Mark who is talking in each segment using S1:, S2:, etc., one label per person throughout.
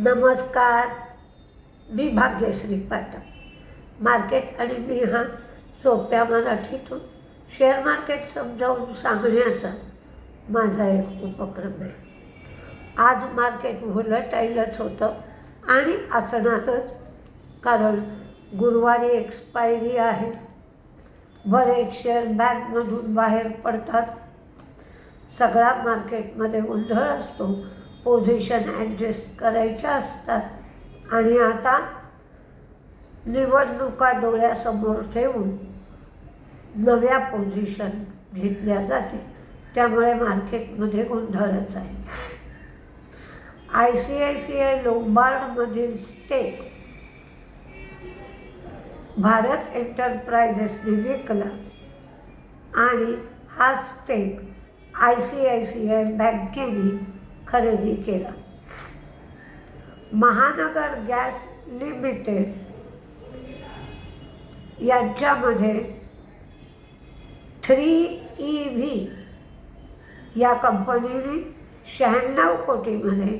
S1: नमस्कार. मी भाग्यश्री पाठक. मार्केट आणि मी हा सोप्या मराठीतून शेअर मार्केट समजावून सांगण्याचा माझा एक उपक्रम आहे. आज मार्केट व्होलटाईलच होतं आणि असणारच कारण गुरुवारी एक्सपायरी आहे. बरेच शेअर बँकमधून बाहेर पडतात. सगळा मार्केटमध्ये गोंधळ असतो पोझिशन ॲडजस्ट करायच्या असतात. आणि आता निवडणुका डोळ्यासमोर ठेवून नव्या पोझिशन घेतल्या जाते त्यामुळे मार्केटमध्ये गोंधळच आहे. I C I C I लोंबार्डमधील stake Bharat एंटरप्रायझेसने विकला. आणि हा stake I C I C I बँकेने खरेदी केला. महानगर गॅस लिमिटेड यांच्यामध्ये थ्री ई व्ही या कंपनीने शहाण्णव कोटीमध्ये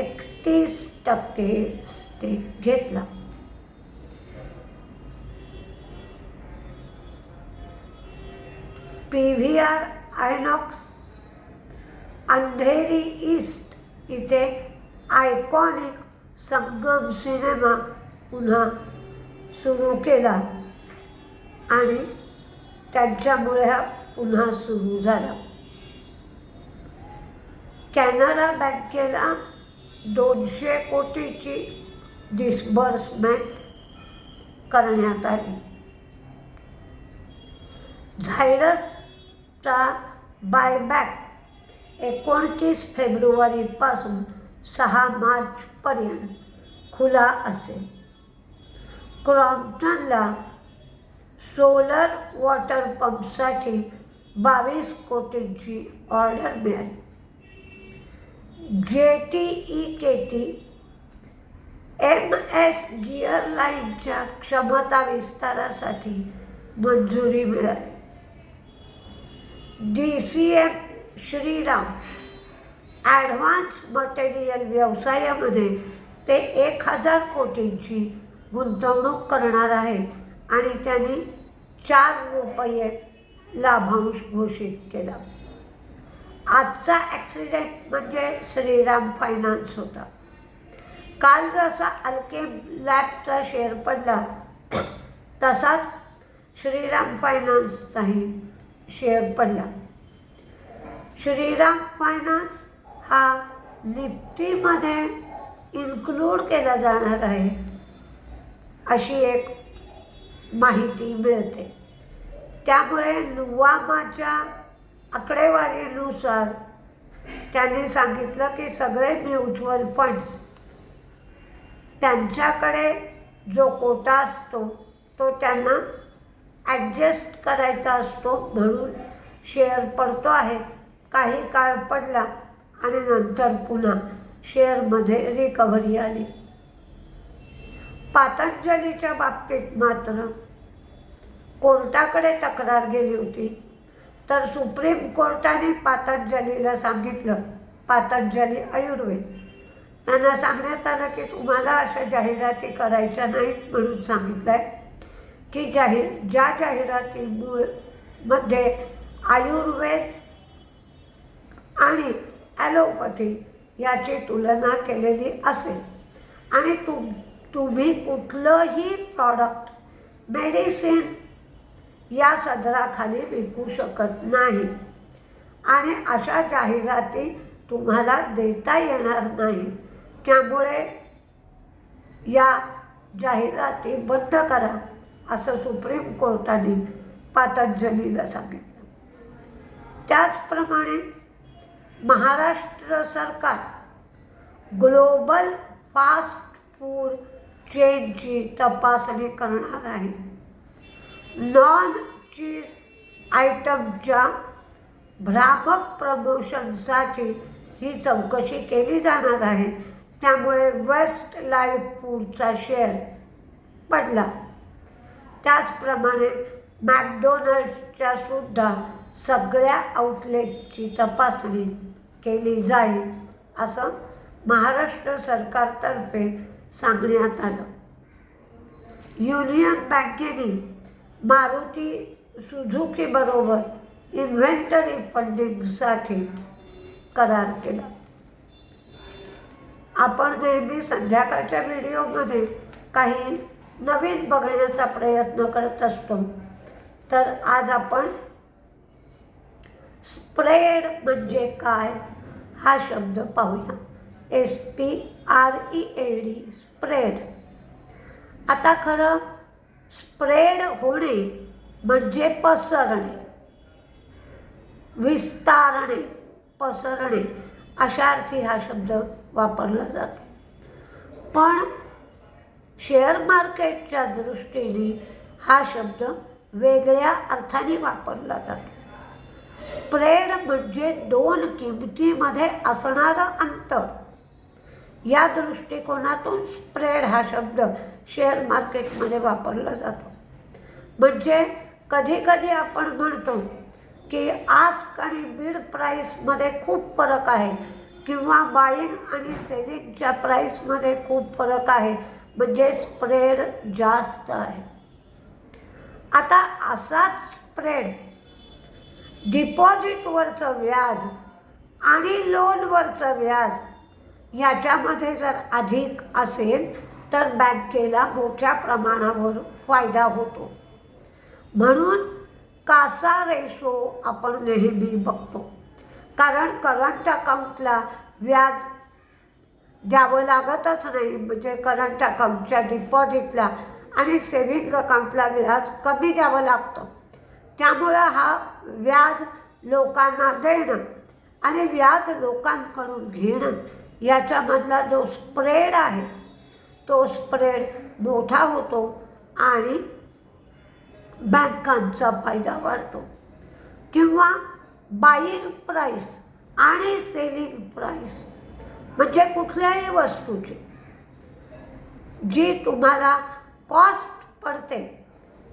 S1: एकतीस टक्के स्टेक घेतला. P V R INOX Andheri east इथे आयकॉनिक संगम सिनेमा पुन्हा सुरू केला. आणि त्यांच्यामुळे हा पुन्हा सुरू झाला. कॅनरा बँकेला दोनशे कोटीची डिस्बर्समेंट करण्यात आली. झायरसचा बायबॅक एकोणतीस फेब्रुवारीपासून सहा मार्चपर्यंत खुला असेल. क्रॉम्प्टनला सोलर वॉटर पंपसाठी बावीस कोटींची ऑर्डर मिळाली. J T E K T M S गिअरलाईनच्या क्षमता विस्तारासाठी मंजुरी मिळाली. D C M Shriram. Advance material व्यवसायामध्ये ते एक हजार कोटींची गुंतवणूक करणार आहेत आणि त्यांनी चार रुपये लाभांश घोषित केला. आजचा ॲक्सिडेंट म्हणजे श्रीराम फायनान्स होता. काल जसा अल्के लॅबचा शेअर पडला तसाच श्रीराम फायनान्सचाही शेअर पडला. श्रीराम फायनान्स हा निफ्टीमध्ये इन्क्लूड केला जाणार आहे. अशी एक माहिती मिळते. त्यामुळे नुवामाच्या आकडेवारीनुसार त्यांनी सांगितलं की सगळे म्युच्युअल फंड्स त्यांच्याकडे जो कोटा असतो तो त्यांना ॲडजस्ट करायचा असतो म्हणून शेअर पडतो आहे. काही काळ पडला आणि नंतर पुन्हा शेअरमध्ये रिकव्हरी आली. पातंजलीच्या बाबतीत मात्र कोर्टाकडे तक्रार गेली होती. तर सुप्रीम कोर्टाने पातंजलीला सांगितलं पातंजली आयुर्वेद. त्यांना सांगण्यात आलं की तुम्हाला अशा जाहिराती करायच्या नाहीत म्हणून सांगितलं आहे की जाहीर ज्या जाहिरातीमुळे मध्ये आयुर्वेद आणि ॲलोपॅथी याची तुलना केलेली असेल. आणि तुम तुम्ही कुठलंही प्रॉडक्ट मेडिसिन या सदराखाली विकू शकत नाही. आणि अशा जाहिराती तुम्हाला देता येणार नाही. त्यामुळे या जाहिराती बंद करा असं सुप्रीम कोर्टाने पातंजलीला सांगितलं. त्याचप्रमाणे महाराष्ट्र सरकार ग्लोबल फास्ट फूड चेनची तपासणी करणार आहे. नॉन चीज आयटमच्या भ्रामक प्रमोशनसाठी ही चौकशी केली जाणार आहे. त्यामुळे वेस्ट लाईफ फूडचा शेअर पडला. त्याचप्रमाणे मॅकडोनल्ड्सच्या सुद्धा सगळ्या आउटलेटची तपासणी केली जाईल असं महाराष्ट्र सरकारतर्फे सांगण्यात आलं. युनियन बँकेने मारुती सुझुकीबरोबर इन्व्हेंटरी फंडिंगसाठी करार केला. आपण नेहमी संध्याकाळच्या व्हिडिओमध्ये काही नवीन बघण्याचा प्रयत्न करत असतो. तर आज आपण स्प्रेड म्हणजे काय हा शब्द पाहूया. S P R E A D spread. आता खरं स्प्रेड होणे म्हणजे पसरणे विस्तारणे पसरणे अशा अर्थी हा शब्द वापरला जातो. पण शेअर मार्केटच्या दृष्टीने हा शब्द वेगळ्या अर्थाने वापरला जातो. स्प्रेड म्हणजे दोन किमतीमध्ये असणारं अंतर. या दृष्टिकोनातून स्प्रेड हा शब्द शेअर मार्केटमध्ये वापरला जातो. म्हणजे कधी कधी आपण म्हणतो की आस्क आणि बीड प्राईसमध्ये खूप फरक आहे किंवा बाईंग आणि सेलिंगच्या प्राईसमध्ये खूप फरक आहे. म्हणजे स्प्रेड जास्त आहे. आता असाच स्प्रेड डिपॉझिटवरचं व्याज आणि लोनवरचं व्याज याच्यामध्ये जर अधिक असेल तर बँकेला मोठ्या प्रमाणावर फायदा होतो. म्हणून कासा रेशो आपण नेहमी बघतो. कारण करंट अकाउंटला व्याज द्यावं लागतच नाही. म्हणजे करंट अकाउंटच्या डिपॉझिटला आणि सेविंग अकाउंटला व्याज कमी द्यावं लागतं. त्यामुळं हा व्याज लोकांना देणं आणि व्याज लोकांकडून घेणं याच्यामधला जो स्प्रेड आहे तो स्प्रेड मोठा होतो आणि बँकांचा फायदा वाढतो. किंवा बाईंग प्राईस आणि सेलिंग प्राईस म्हणजे कुठल्याही वस्तूची जी तुम्हाला कॉस्ट पडते.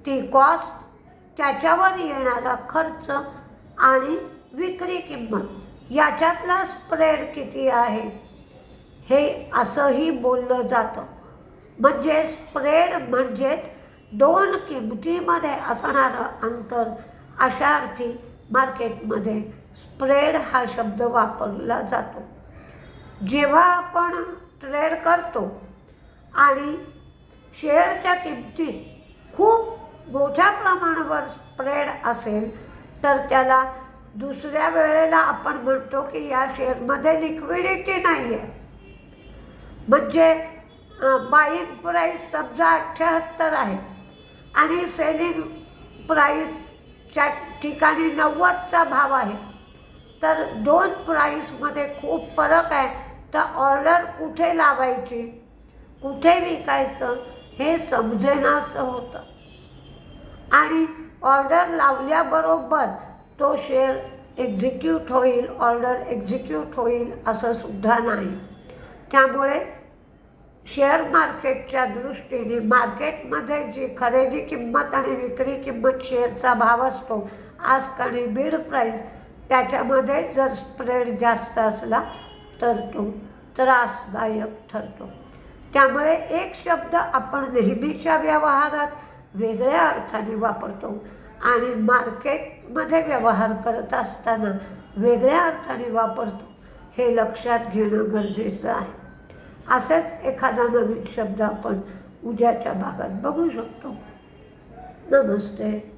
S1: ती कॉस्ट त्याच्यावर येणारा खर्च आणि विक्री किंमत याच्यातला स्प्रेड किती आहे? हे असंही बोललं जातं. म्हणजे स्प्रेड म्हणजेच दोन किमतीमध्ये असणारं अंतर. अशा अर्थी मार्केटमध्ये स्प्रेड हा शब्द वापरला जातो. जेव्हा आपण ट्रेड करतो आणि शेअरच्या किमतीत खूप मोठ्या प्रमाणावर स्प्रेड असेल तर त्याला दुसऱ्या वेळेला आपण म्हणतो की या शेअरमध्ये लिक्विडिटी नाही आहे म्हणजे बाईंग प्राईस समजा अठ्ठ्याहत्तर आहे आणि सेलिंग प्राईसच्या ठिकाणी नव्वदचा भाव आहे तर दोन प्राईसमध्ये खूप फरक आहे. तर ऑर्डर कुठे लावायची कुठे विकायचं हे समजेनासं होतं. आणि ऑर्डर लावल्याबरोबर तो शेअर एक्झिक्यूट होईल ऑर्डर एक्झिक्यूट होईल असं सुद्धा नाही. त्यामुळे शेअर मार्केटच्या दृष्टीने मार्केटमध्ये जी खरेदी किंमत आणि विक्री किंमत शेअरचा भाव असतो आस्क आणि बीड प्राईस त्याच्यामध्ये जर स्प्रेड जास्त असला तर तो त्रासदायक ठरतो. त्यामुळे एक शब्द आपण नेहमीच्या व्यवहारात वेगळ्या अर्थाने वापरतो आणि मार्केटमध्ये व्यवहार करत असताना वेगळ्या अर्थाने वापरतो हे लक्षात घेणं गरजेचं आहे. असेच एखादा नवीन शब्द आपण उद्याच्या भागात बघू शकतो. नमस्ते.